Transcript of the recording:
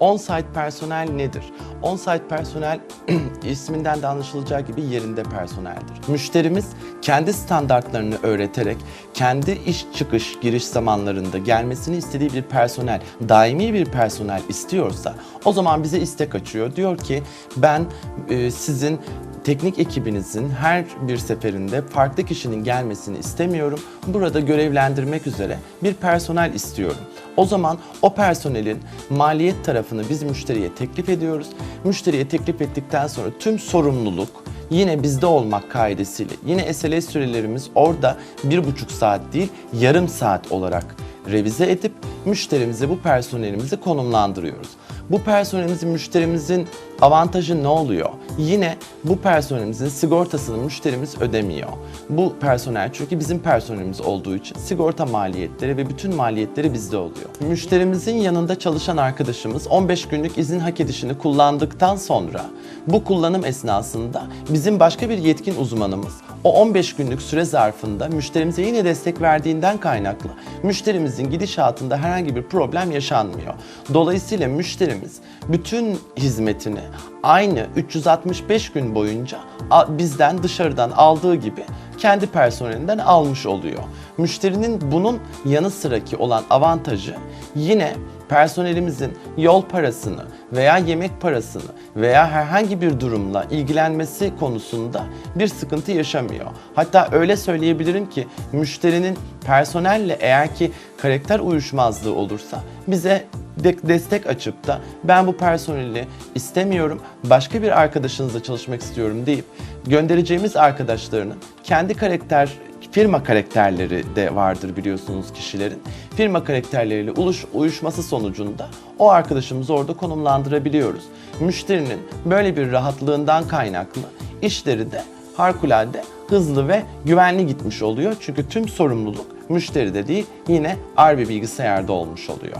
On-site personel nedir? On-site personel isminden de anlaşılacağı gibi yerinde personeldir. Müşterimiz kendi standartlarını öğreterek kendi iş çıkış giriş zamanlarında gelmesini istediği bir personel, daimi bir personel istiyorsa o zaman bize istek açıyor. Diyor ki ben e, sizin teknik ekibinizin her bir seferinde farklı kişinin gelmesini istemiyorum. Burada görevlendirmek üzere bir personel istiyorum. O zaman o personelin maliyet tarafını biz müşteriye teklif ediyoruz. Müşteriye teklif ettikten sonra tüm sorumluluk yine bizde olmak kaidesiyle yine SLA sürelerimiz orada bir buçuk saat değil yarım saat olarak revize edip müşterimize bu personelimizi konumlandırıyoruz. Bu personelimizin müşterimizin avantajı ne oluyor? Yine bu personelimizin sigortasını müşterimiz ödemiyor. Bu personel çünkü bizim personelimiz olduğu için sigorta maliyetleri ve bütün maliyetleri bizde oluyor. Müşterimizin yanında çalışan arkadaşımız 15 günlük izin hak edişini kullandıktan sonra bu kullanım esnasında bizim başka bir yetkin uzmanımız o 15 günlük süre zarfında müşterimize yine destek verdiğinden kaynaklı müşterimizin gidişatında herhangi bir problem yaşanmıyor. Dolayısıyla müşterimiz bütün hizmetini aynı 365 gün boyunca bizden dışarıdan aldığı gibi kendi personelinden almış oluyor. Müşterinin bunun yanı sıraki olan avantajı yine personelimizin yol parasını veya yemek parasını veya herhangi bir durumla ilgilenmesi konusunda bir sıkıntı yaşamıyor. Hatta öyle söyleyebilirim ki müşterinin personelle eğer ki karakter uyuşmazlığı olursa bize de- destek açıp da ben bu personeli istemiyorum, başka bir arkadaşınızla çalışmak istiyorum deyip göndereceğimiz arkadaşlarının kendi karakter firma karakterleri de vardır biliyorsunuz kişilerin. Firma karakterleriyle uluş, uyuşması sonucunda o arkadaşımızı orada konumlandırabiliyoruz. Müşterinin böyle bir rahatlığından kaynaklı işleri de harikulade hızlı ve güvenli gitmiş oluyor. Çünkü tüm sorumluluk müşteride değil yine Arbe bilgisayarda olmuş oluyor.